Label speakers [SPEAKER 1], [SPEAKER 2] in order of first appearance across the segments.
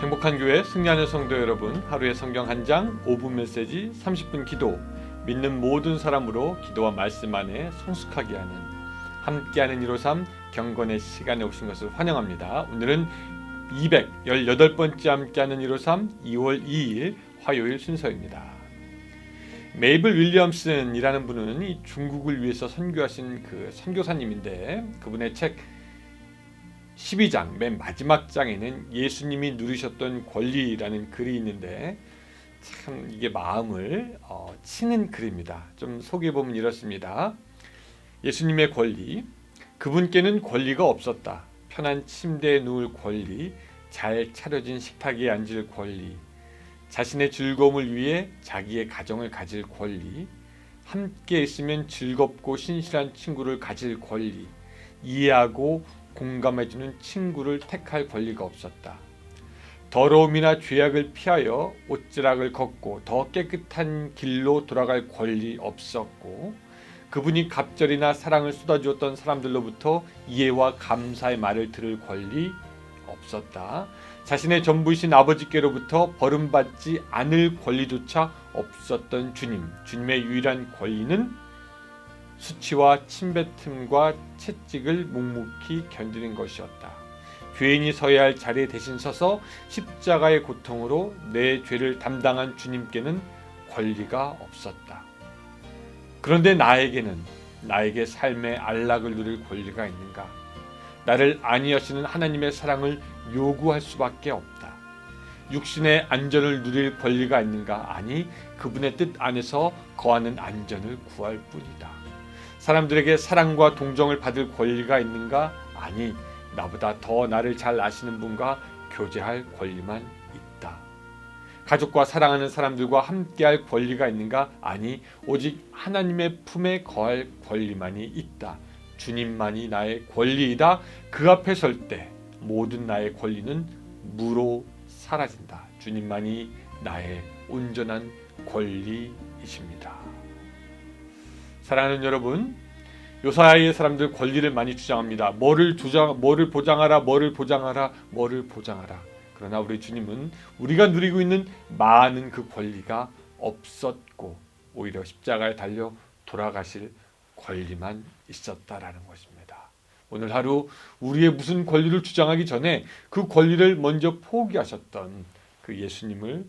[SPEAKER 1] 행복한 교회 승리하는 성도 여러분, 하루의 성경 한 장, 5분 메시지, 30분 기도, 믿는 모든 사람으로 기도와 말씀 안에 성숙하게 하는 함께하는 153 경건의 시간에 오신 것을 환영합니다. 오늘은 218번째 함께하는 153 2월 2일 화요일 순서입니다. 메이블 윌리엄슨이라는 분은 이 중국을 위해서 선교하신 그 선교사님인데 그분의 책 12장 맨 마지막 장에는 예수님이 누리셨던 권리라는 글이 있는데 참 이게 마음을 어, 치는 글입니다. 좀 소개해 보면 이렇습니다. 예수님의 권리, 그분께는 권리가 없었다. 편한 침대에 누울 권리, 잘 차려진 식탁에 앉을 권리, 자신의 즐거움을 위해 자기의 가정을 가질 권리, 함께 있으면 즐겁고 신실한 친구를 가질 권리, 이해하고 공감해주는 친구를 택할 권리가 없었다. 더러움이나 죄악을 피하여 옷지락을 걷고 더 깨끗한 길로 돌아갈 권리 없었고 그분이 갑절이나 사랑을 쏟아주었던 사람들로부터 이해와 감사의 말을 들을 권리 없었다. 자신의 전부이신 아버지께로부터 버림받지 않을 권리조차 없었던 주님. 주님의 유일한 권리는 수치와 침뱉음과 채찍을 묵묵히 견디는 것이었다. 죄인이 서야 할 자리에 대신 서서 십자가의 고통으로 내 죄를 담당한 주님께는 권리가 없었다. 그런데 나에게는 나에게 삶의 안락을 누릴 권리가 있는가? 나를 아니하시는 하나님의 사랑을 요구할 수밖에 없다. 육신의 안전을 누릴 권리가 있는가? 아니, 그분의 뜻 안에서 거하는 안전을 구할 뿐이다. 사람들에게 사랑과 동정을 받을 권리가 있는가? 아니, 나보다 더 나를 잘 아시는 분과 교제할 권리만 있다. 가족과 사랑하는 사람들과 함께할 권리가 있는가? 아니, 오직 하나님의 품에 거할 권리만이 있다. 주님만이 나의 권리이다. 그 앞에 설 때 모든 나의 권리는 무로 사라진다. 주님만이 나의 온전한 권리이십니다. 사랑하는 여러분, 요사야의 사람들 권리를 많이 주장합니다. 뭐를 주장, 뭐를 보장하라, 뭐를 보장하라, 뭐를 보장하라. 그러나 우리 주님은 우리가 누리고 있는 많은 그 권리가 없었고 오히려 십자가에 달려 돌아가실 권리만 있었다라는 것입니다. 오늘 하루 우리의 무슨 권리를 주장하기 전에 그 권리를 먼저 포기하셨던 그 예수님을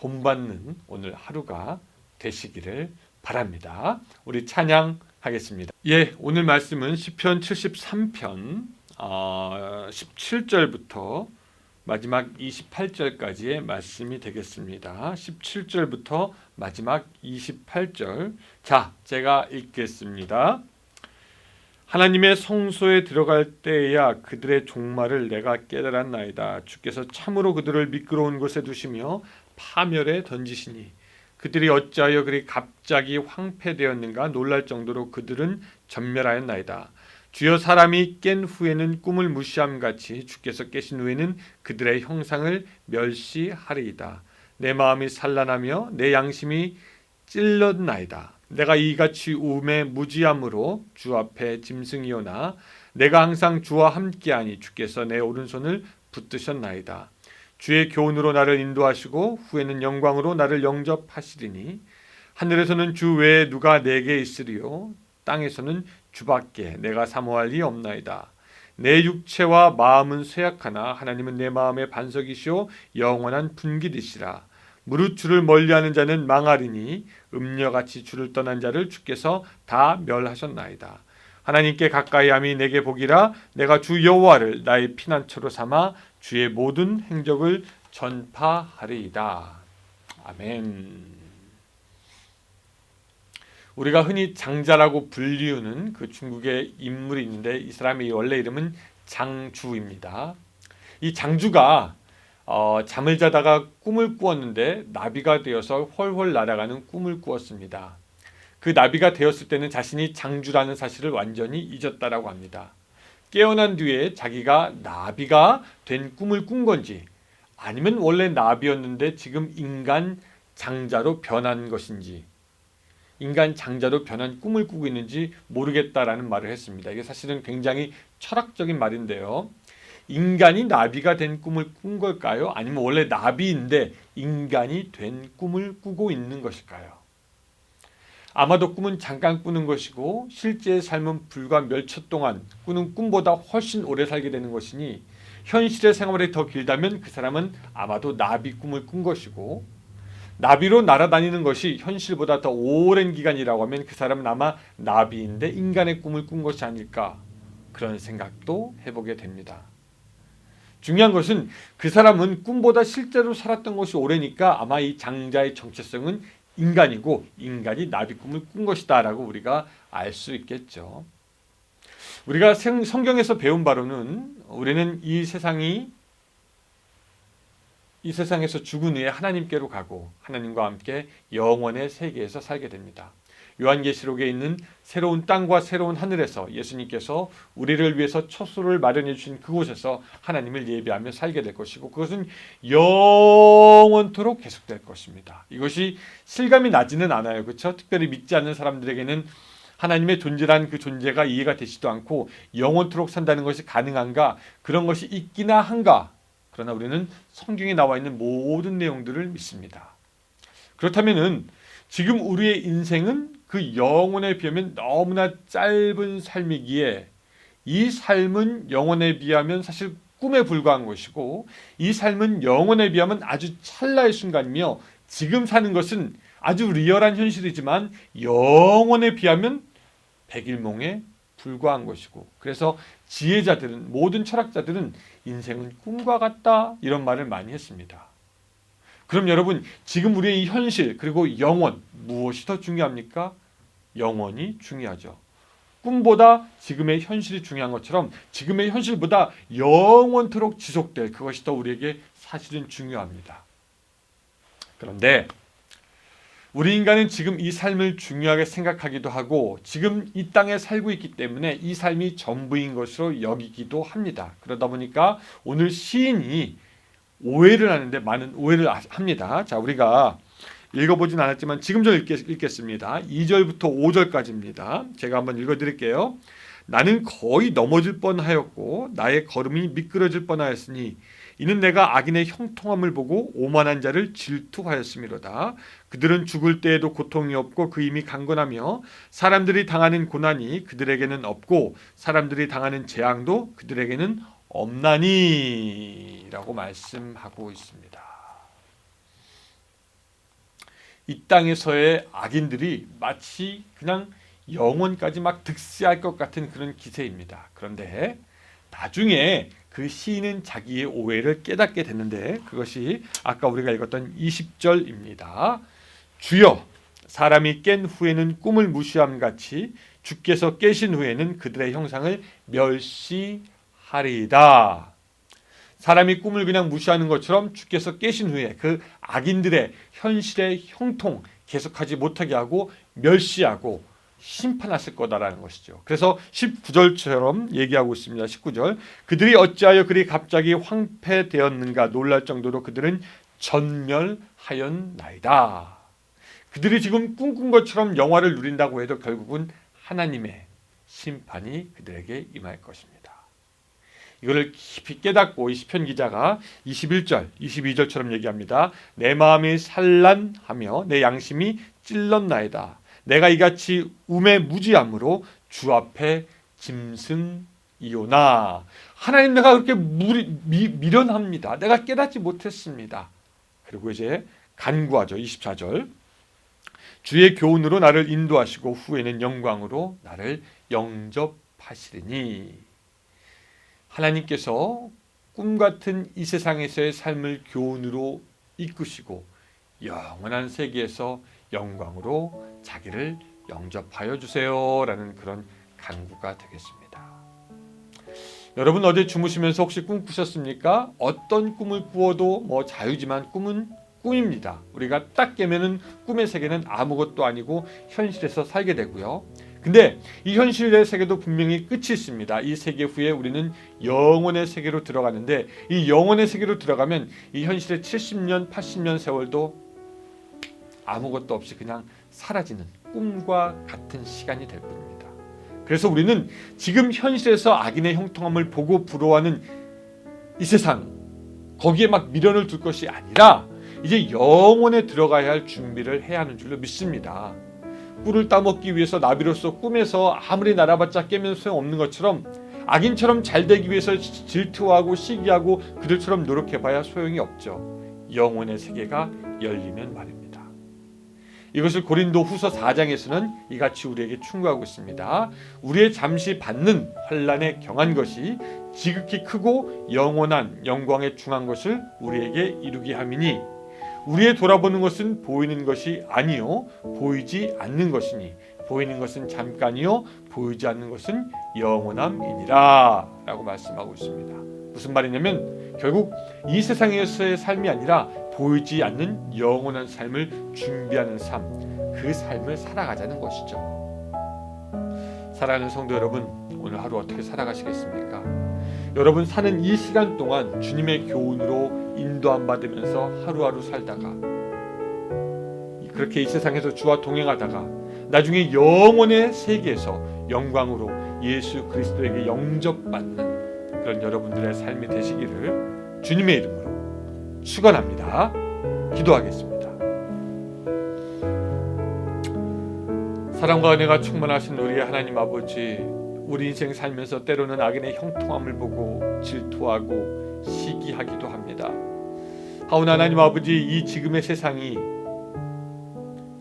[SPEAKER 1] 본받는 오늘 하루가 되시기를 바랍니다. 우리 찬양하겠습니다. 예, 오늘 말씀은 시편 73편 어, 17절부터 마지막 28절까지의 말씀이 되겠습니다. 17절부터 마지막 28절. 자, 제가 읽겠습니다. 하나님의 성소에 들어갈 때야 그들의 종말을 내가 깨달았나이다. 주께서 참으로 그들을 미끄러운 곳에 두시며 파멸에 던지시니 그들이 어찌하여 그리 갑자기 황폐되었는가 놀랄 정도로 그들은 전멸하였나이다. 주여 사람이 깬 후에는 꿈을 무시함 같이 주께서 깨신 후에는 그들의 형상을 멸시하리이다. 내 마음이 산란하며 내 양심이 찔렀나이다. 내가 이같이 우음에 무지함으로 주 앞에 짐승이오나 내가 항상 주와 함께하니 주께서 내 오른손을 붙드셨나이다. 주의 교훈으로 나를 인도하시고 후에는 영광으로 나를 영접하시리니 하늘에서는 주 외에 누가 내게 있으리요 땅에서는 주밖에 내가 사모할 리 없나이다. 내 육체와 마음은 쇠약하나 하나님은 내 마음의 반석이시오 영원한 분기이시라. 무릇 주를 멀리하는 자는 망하리니 음녀같이 주를 떠난 자를 주께서 다 멸하셨나이다. 하나님께 가까이함이 내게 복이라 내가 주 여호와를 나의 피난처로 삼아 주의 모든 행적을 전파하리이다. 아멘. 우리가 흔히 장자라고 불리우는 그 중국의 인물이 있는데 이 사람의 원래 이름은 장주입니다. 이 장주가 어, 잠을 자다가 꿈을 꾸었는데 나비가 되어서 훨훨 날아가는 꿈을 꾸었습니다. 그 나비가 되었을 때는 자신이 장주라는 사실을 완전히 잊었다라고 합니다. 깨어난 뒤에 자기가 나비가 된 꿈을 꾼 건지 아니면 원래 나비였는데 지금 인간 장자로 변한 것인지 인간 장자로 변한 꿈을 꾸고 있는지 모르겠다라는 말을 했습니다. 이게 사실은 굉장히 철학적인 말인데요. 인간이 나비가 된 꿈을 꾼 걸까요? 아니면 원래 나비인데 인간이 된 꿈을 꾸고 있는 것일까요? 아마도 꿈은 잠깐 꾸는 것이고 실제의 삶은 불과 몇 초 동안 꾸는 꿈보다 훨씬 오래 살게 되는 것이니 현실의 생활이 더 길다면 그 사람은 아마도 나비 꿈을 꾼 것이고 나비로 날아다니는 것이 현실보다 더 오랜 기간이라고 하면 그 사람은 아마 나비인데 인간의 꿈을 꾼 것이 아닐까 그런 생각도 해보게 됩니다. 중요한 것은 그 사람은 꿈보다 실제로 살았던 것이 오래니까 아마 이 장자의 정체성은 인간이고 인간이 나비 꿈을 꾼 것이다라고 우리가 알 수 있겠죠. 우리가 생- 성경에서 배운 바로는 우리는 이 세상이 이 세상에서 죽은 후에 하나님께로 가고 하나님과 함께 영원의 세계에서 살게 됩니다. 요한계시록에 있는 새로운 땅과 새로운 하늘에서 예수님께서 우리를 위해서 처소를 마련해 주신 그곳에서 하나님을 예배하며 살게 될 것이고 그것은 영원토록 계속될 것입니다. 이것이 실감이 나지는 않아요. 그렇죠? 특별히 믿지 않는 사람들에게는 하나님의 존재란 그 존재가 이해가 되지도 않고 영원토록 산다는 것이 가능한가? 그런 것이 있기나 한가? 그러나 우리는 성경에 나와 있는 모든 내용들을 믿습니다. 그렇다면은 지금 우리의 인생은 그 영혼에 비하면 너무나 짧은 삶이기에 이 삶은 영혼에 비하면 사실 꿈에 불과한 것이고 이 삶은 영혼에 비하면 아주 찰나의 순간이며 지금 사는 것은 아주 리얼한 현실이지만 영혼에 비하면 백일몽에 불과한 것이고 그래서 지혜자들은 모든 철학자들은 인생은 꿈과 같다 이런 말을 많이 했습니다. 그럼 여러분 지금 우리의 이 현실 그리고 영원 무엇이 더 중요합니까? 영원이 중요하죠. 꿈보다 지금의 현실이 중요한 것처럼 지금의 현실보다 영원토록 지속될 그것이 더 우리에게 사실은 중요합니다. 그런데 우리 인간은 지금 이 삶을 중요하게 생각하기도 하고 지금 이 땅에 살고 있기 때문에 이 삶이 전부인 것으로 여기기도 합니다. 그러다 보니까 오늘 시인이 오해를 하는데 많은 오해를 하- 합니다. 자, 우리가 읽어보진 않았지만 지금 좀 읽겠, 읽겠 습니다. 2절부터 5절까지입니다. 제가 한번 읽어드릴게요. 나는 거의 넘어질 뻔하였고 나의 걸음이 미끄러질 뻔하였으니 이는 내가 악인의 형통함을 보고 오만한 자를 질투하였음이로다. 그들은 죽을 때에도 고통이 없고 그 힘이 강건하며 사람들이 당하는 고난이 그들에게는 없고 사람들이 당하는 재앙도 그들에게는 없나니라고 말씀하고 있습니다. 이 땅에서의 악인들이 마치 그냥 영원까지 막 득세할 것 같은 그런 기세입니다. 그런데 나중에 그 시인은 자기의 오해를 깨닫게 됐는데 그것이 아까 우리가 읽었던 20절입니다. 주여 사람이 깬 후에는 꿈을 무시함 같이 주께서 깨신 후에는 그들의 형상을 멸시하리이다. 사람이 꿈을 그냥 무시하는 것처럼 주께서 깨신 후에 그 악인들의 현실의 형통 계속하지 못하게 하고 멸시하고 심판하실 거다라는 것이죠. 그래서 19절처럼 얘기하고 있습니다. 19절. 그들이 어찌하여 그리 갑자기 황폐되었는가 놀랄 정도로 그들은 전멸하였나이다. 그들이 지금 꿈꾼 것처럼 영화를 누린다고 해도 결국은 하나님의 심판이 그들에게 임할 것입니다. 이거를 깊이 깨닫고 이 시편 기자가 21절, 22절처럼 얘기합니다. 내 마음이 산란하며 내 양심이 찔렀나이다. 내가 이같이 um에 무지함으로 주 앞에 짐승이오나 하나님 내가 그렇게 무리, 미, 미련합니다. 내가 깨닫지 못했습니다. 그리고 이제 간구하죠. 24절. 주의 교훈으로 나를 인도하시고 후에는 영광으로 나를 영접하시리니 하나님께서 꿈 같은 이 세상에서의 삶을 교훈으로 이끄시고 영원한 세계에서 영광으로 자기를 영접하여 주세요라는 그런 간구가 되겠습니다. 여러분 어제 주무시면서 혹시 꿈 꾸셨습니까? 어떤 꿈을 꾸어도 뭐 자유지만 꿈은 꿈입니다. 우리가 딱 깨면은 꿈의 세계는 아무것도 아니고 현실에서 살게 되고요. 근데 이 현실의 세계도 분명히 끝이 있습니다. 이 세계 후에 우리는 영혼의 세계로 들어가는데 이 영혼의 세계로 들어가면 이 현실의 70년, 80년 세월도 아무것도 없이 그냥 사라지는 꿈과 같은 시간이 될 뿐입니다. 그래서 우리는 지금 현실에서 악인의 형통함을 보고 부러워하는 이 세상 거기에 막 미련을 둘 것이 아니라 이제 영혼에 들어가야 할 준비를 해야 하는 줄로 믿습니다. 꿀을 따먹기 위해서 나비로서 꿈에서 아무리 날아봤자 깨면 소용없는 것처럼 악인처럼 잘 되기 위해서 질투하고 시기하고 그들처럼 노력해봐야 소용이 없죠. 영혼의 세계가 열리면 말입니다. 이것을 고린도 후서 4장에서는 이같이 우리에게 충고하고 있습니다. 우리의 잠시 받는 환란에 경한 것이 지극히 크고 영원한 영광에 중한 것을 우리에게 이루게 함이니 우리의 돌아보는 것은 보이는 것이 아니요 보이지 않는 것이니 보이는 것은 잠깐이요 보이지 않는 것은 영원함이니라라고 말씀하고 있습니다. 무슨 말이냐면 결국 이 세상에서의 삶이 아니라 보이지 않는 영원한 삶을 준비하는 삶, 그 삶을 살아가자는 것이죠. 사랑하는 성도 여러분, 오늘 하루 어떻게 살아가시겠습니까? 여러분 사는 이 시간 동안 주님의 교훈으로 인도함 받으면서 하루하루 살다가 그렇게 이 세상에서 주와 동행하다가 나중에 영원의 세계에서 영광으로 예수 그리스도에게 영접받는 그런 여러분들의 삶이 되시기를 주님의 이름으로 축원합니다. 기도하겠습니다. 사랑과 은혜가 충만하신 우리 하나님 아버지 우리 인생 살면서 때로는 악인의 형통함을 보고 질투하고 시기하기도. 하오나 하나님 아버지 이 지금의 세상이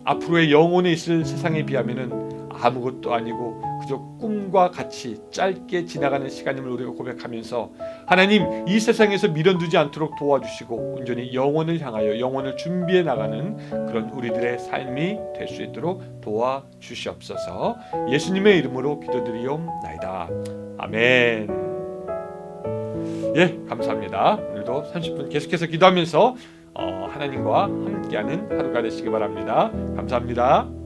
[SPEAKER 1] 앞으로의 영혼에 있을 세상에 비하면은 아무것도 아니고 그저 꿈과 같이 짧게 지나가는 시간임을 우리가 고백하면서 하나님 이 세상에서 미련두지 않도록 도와주시고 온전히 영혼을 향하여 영혼을 준비해 나가는 그런 우리들의 삶이 될 수 있도록 도와주시옵소서. 예수님의 이름으로 기도드리옵나이다. 아멘 예 감사합니다 오늘도 30분 계속해서 기도하면서 어, 하나님과 함께하는 하루가 되시기 바랍니다 감사합니다.